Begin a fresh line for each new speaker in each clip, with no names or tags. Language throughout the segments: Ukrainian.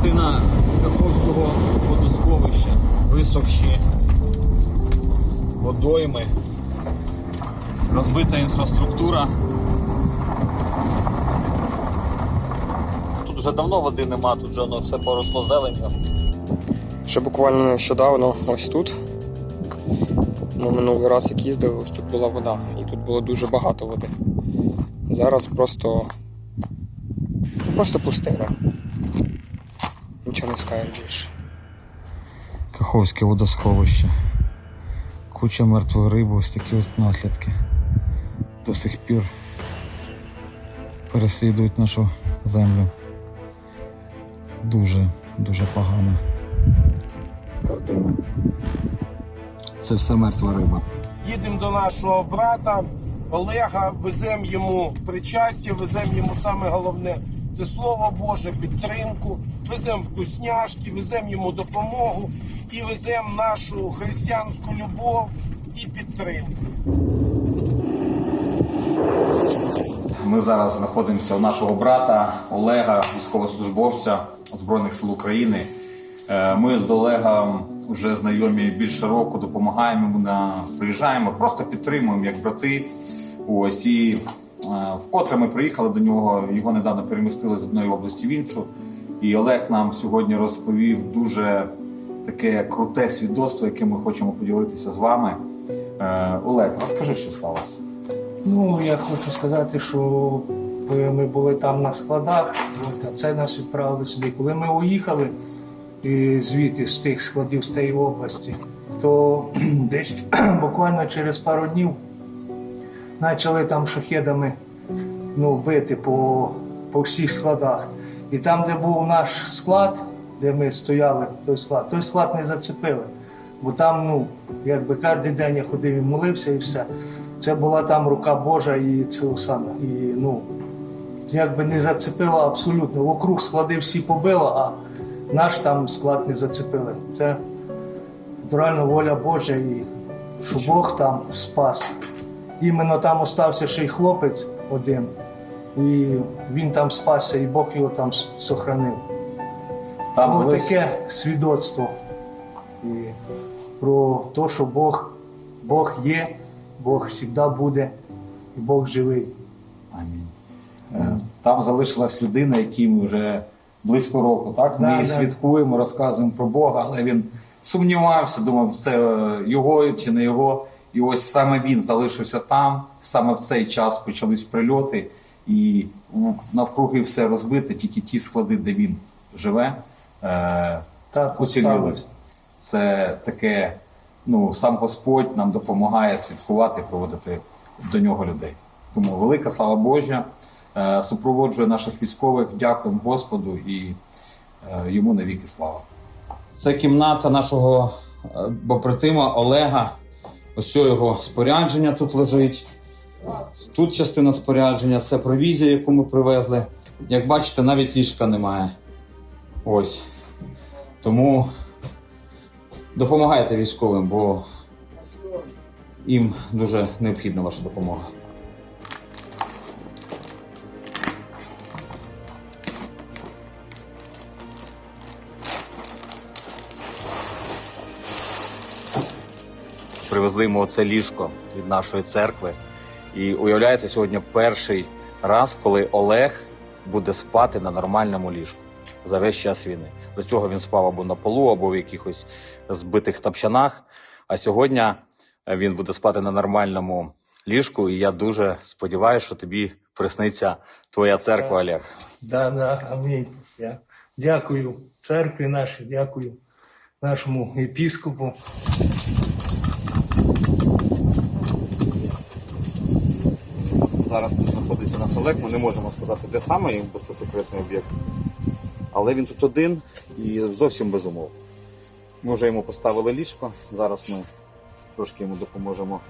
частина Каховського водосховища, висохші водойми, розбита інфраструктура. Тут вже давно води нема, тут вже воно все поросло зеленню.
Ще буквально нещодавно ось тут. Ми минулий раз, як їздили, ось тут була вода. І тут було дуже багато води. Зараз просто. Просто пустиня. Нічого не скажеш більше.
Каховське водосховище. Куча мертвої риби, ось такі ось наслідки. До сих пір переслідують нашу землю. Дуже, дуже погана картина. Це все мертва риба.
Їдемо до нашого брата Олега, веземо йому причастя, веземо йому саме головне це слово Боже, підтримку, веземо вкусняшки, веземо йому допомогу і веземо нашу християнську любов і підтримку.
Ми зараз знаходимося у нашого брата Олега, військовослужбовця Збройних сил України. Е, Ми з Олегом вже знайомі більше року, допомагаємо на приїжджаємо, просто підтримуємо як брати. Ось і вкотре ми приїхали до нього. Його недавно перемістили з одної області в іншу. І Олег нам сьогодні розповів дуже таке круте свідоцтво, яке ми хочемо поділитися з вами. Е, Олег, розкажи, що сталося.
Ну, я хочу сказати, що е, ми були там на складах, а це нас відправили сюди. Коли ми уїхали е, звідти з тих складів з тієї області, то десь буквально через пару днів почали там шахедами ну, бити по, по всіх складах. І там, де був наш склад, де ми стояли, той склад, той склад не зацепили. Бо там, ну, якби кожен день я ходив і молився і все. Це була там рука Божа і це саме. І ну, якби не зацепило абсолютно. Вокруг склади всі побило, а наш там склад не зацепили. Це натуральна воля Божа і що Бог там спас. Іменно там остався ще й хлопець один, і він там спасся, і Бог його там сохранив.
Там залиш-
таке свідоцтво і про те, що Бог, Бог є, Бог завжди буде, і Бог живий.
Амінь. Е, Там залишилась людина, якій ми вже близько року. Так ми
Да,
її
да.
святкуємо, розказуємо про Бога, але він сумнівався, думав, це його чи не його. І ось саме він залишився там. Саме в цей час почались прильоти, і навкруги все розбите, тільки ті склади, де він живе, е,
Так
уціліли. Це таке, ну сам Господь нам допомагає святкувати, проводити до нього людей. Тому велика слава Божа е, супроводжує наших військових. Дякуємо Господу і е, йому навіки слава.
Це кімната нашого побратима Олега. Ось його спорядження тут лежить. Тут частина спорядження, це провізія, яку ми привезли. Як бачите, навіть ліжка немає. Ось. Тому допомагайте військовим, бо їм дуже необхідна ваша допомога.
Привезли йому оце ліжко від нашої церкви. І уявляєте, сьогодні перший раз, коли Олег буде спати на нормальному ліжку за весь час війни. До цього він спав або на полу, або в якихось збитих топчанах. А сьогодні він буде спати на нормальному ліжку. І я дуже сподіваюся, що тобі присниться твоя церква, Олег.
Да, да, амінь. Я дякую церкві нашій, дякую нашому єпіскопу.
Зараз тут знаходиться наш Олег, ми не можемо сказати, де саме, бо це секретний об'єкт. Але він тут один і зовсім без умов. Ми вже йому поставили ліжко, зараз ми трошки йому допоможемо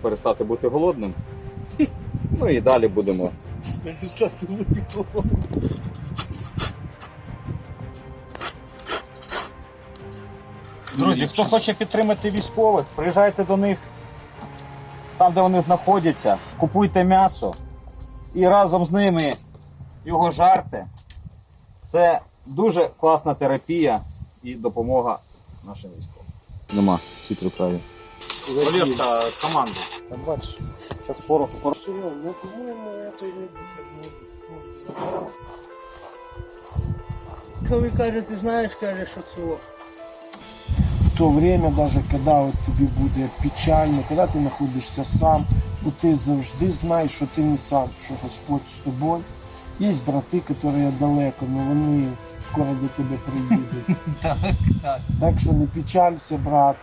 перестати бути голодним. Ну і далі будемо.
Друзі, хто хоче підтримати військових, приїжджайте до них там, де вони знаходяться, купуйте м'ясо і разом з ними його жарте. Це
дуже класна терапія і допомога нашим військовим. Нема, всі приправі. Олешка з команди.
Так бачиш.
Зараз пороху, пороху.
Ну по-моєму, це не буде.
Коли каже, ти знаєш, каже, що це
то время, даже когда от тобі буде печально, коли ти знаходишся сам, то ти завжди знаєш, що ти не сам, що Господь з тобою. Є брати, які далеко, але вони скоро до тебе приїдуть.
Так, так.
Так що не печалься, брат.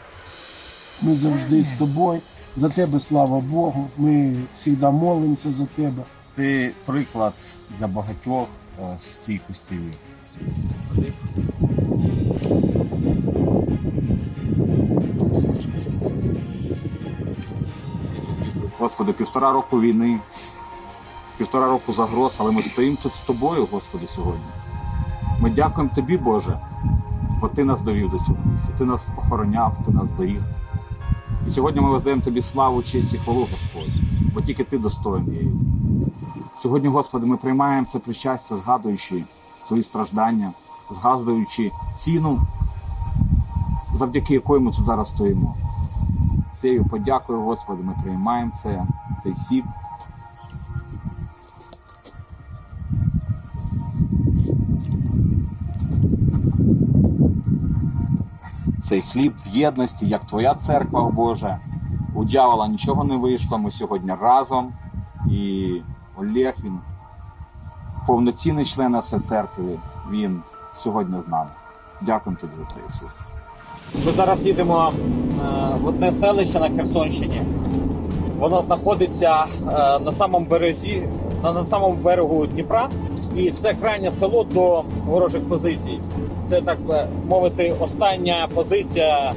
Ми завжди з тобою. За тебе слава Богу. Ми завжди молимося за тебе.
Ти приклад для багатьох е, стійкості.
Господи, півтора року війни, півтора року загроз, але ми стоїмо тут з тобою, Господи, сьогодні. Ми дякуємо Тобі, Боже, бо Ти нас довів до цього місця. Ти нас охороняв, Ти нас беріг. І сьогодні ми воздаємо Тобі славу, честь і хвалу, Господь, бо тільки Ти достойний. Сьогодні, Господи, ми приймаємо це причастя, згадуючи свої страждання, згадуючи ціну, завдяки якої ми тут зараз стоїмо. Цією подякою, Господи, ми приймаємо це, цей сік. Цей хліб в єдності, як Твоя церква, Боже. У дьявола нічого не вийшло. Ми сьогодні разом. І Олег, він повноцінний член нашої церкви. Він сьогодні з нами. Дякуємо тобі за це, Ісус.
Ми зараз їдемо е, в одне селище на Херсонщині. Воно знаходиться е, на самому березі, на, самому берегу Дніпра, і це крайнє село до ворожих позицій. Це так мовити, остання позиція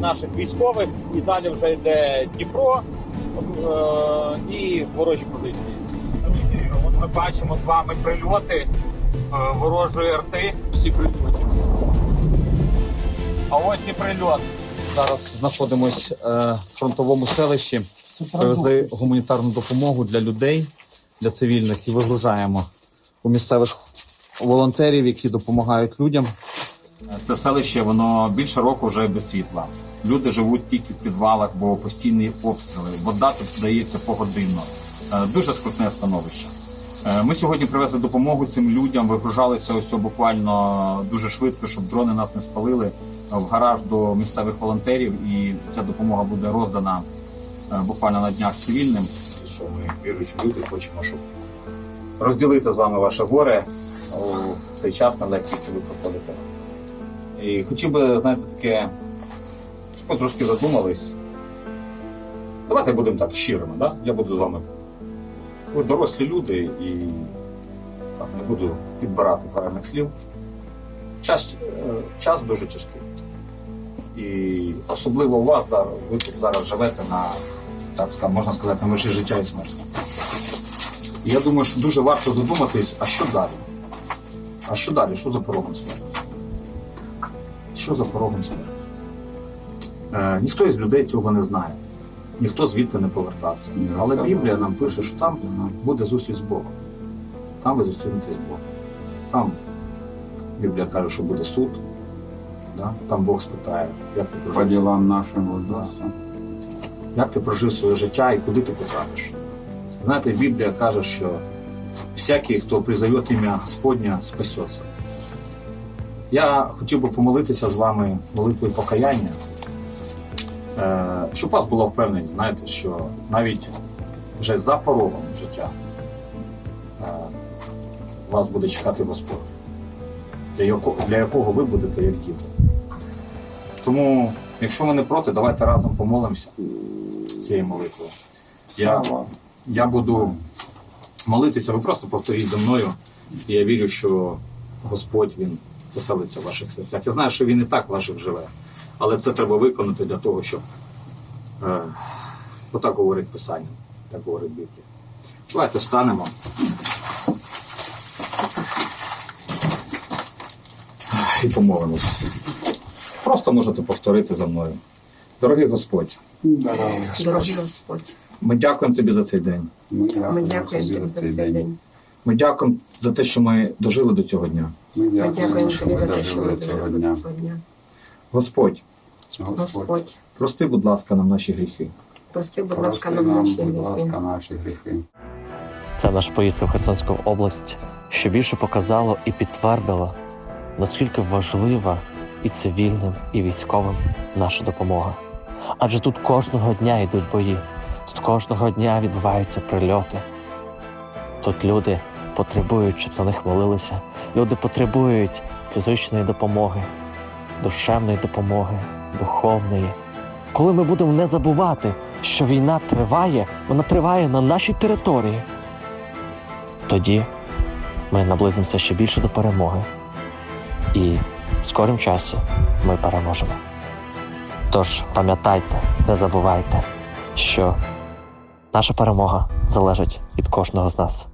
наших військових, і далі вже йде Дніпро е, і ворожі позиції. От ми бачимо з вами прильоти ворожої арти. Всі прильоти. А ось і прильот.
Зараз знаходимось е, в фронтовому селищі. Привезли гуманітарну допомогу для людей, для цивільних і вигружаємо у місцевих волонтерів, які допомагають людям.
Це селище, воно більше року вже без світла. Люди живуть тільки в підвалах, бо постійні обстріли. Вода тут дається погодинно. Е, Дуже скрутне становище. Е, Ми сьогодні привезли допомогу цим людям, вигружалися ось буквально дуже швидко, щоб дрони нас не спалили в гараж до місцевих волонтерів, і ця допомога буде роздана е, буквально на днях цивільним. Що ми віруючі люди хочемо, щоб розділити з вами ваше горе у цей час на лекції, які ви проходите. І хотів би, знаєте, таке, щоб ви трошки задумались. Давайте будемо так щирими, да? я буду з вами. Ви дорослі люди і так, не буду підбирати правильних слів. Час, е, час дуже тяжкий. І особливо у вас, да, ви тут зараз живете на, так скажемо, можна сказати, на межі життя і смерті. І я думаю, що дуже варто задуматись, а що далі? А що далі? Що за порогом смерті? Що за порогом смерті? Е, ніхто із людей цього не знає. Ніхто звідти не повертався. Але Біблія нам пише, що там буде зустріч з Богом. Там ви зустрінетесь з Богом. Там Біблія каже, що буде суд. Да? Там Бог спитає, як ти
по
прожив,
нашим воздастся.
як ти прожив своє життя і куди ти потрапиш. Знаєте, Біблія каже, що всякий, хто призове ім'я Господня, спасеться. Я хотів би помолитися з вами молитвою покаяння, е, щоб у вас було впевненість, знаєте, що навіть вже за порогом життя е, вас буде чекати Господь, для якого ви будете як діти. Тому, якщо ви не проти, давайте разом помолимося цією молитвою. Я, я буду молитися, ви просто повторіть за мною. І я вірю, що Господь Він поселиться в ваших серцях. Я знаю, що він і так в ваших живе, але це треба виконати для того, щоб е, отак говорить Писання, так говорить Біблія. Давайте встанемо. І помолимось. Просто можете повторити за мною. Дорогий Господь,
Дорогий Господь,
ми дякуємо тобі за цей день.
ми дякуємо тобі за цей день.
Ми дякуємо за те, що ми дожили до цього дня.
Ми
Ми дякуємо
дякуємо,
тобі за те, що ми
дожили цього дня.
до цього дня.
Господь,
Господь,
прости, будь ласка, нам наші гріхи.
прости, будь ласка,
нам
наші
будь ласка,
гріхи.
наші гріхи.
Це наша поїздка в Херсонську область, що більше показало і підтвердило, наскільки важлива і цивільним, і військовим наша допомога. Адже тут кожного дня йдуть бої, тут кожного дня відбуваються прильоти. Тут люди потребують, щоб за них молилися. Люди потребують фізичної допомоги, душевної допомоги, духовної. Коли ми будемо не забувати, що війна триває, вона триває на нашій території. Тоді ми наблизимося ще більше до перемоги. І в скорім часі ми переможемо. Тож пам'ятайте, не забувайте, що наша перемога залежить від кожного з нас.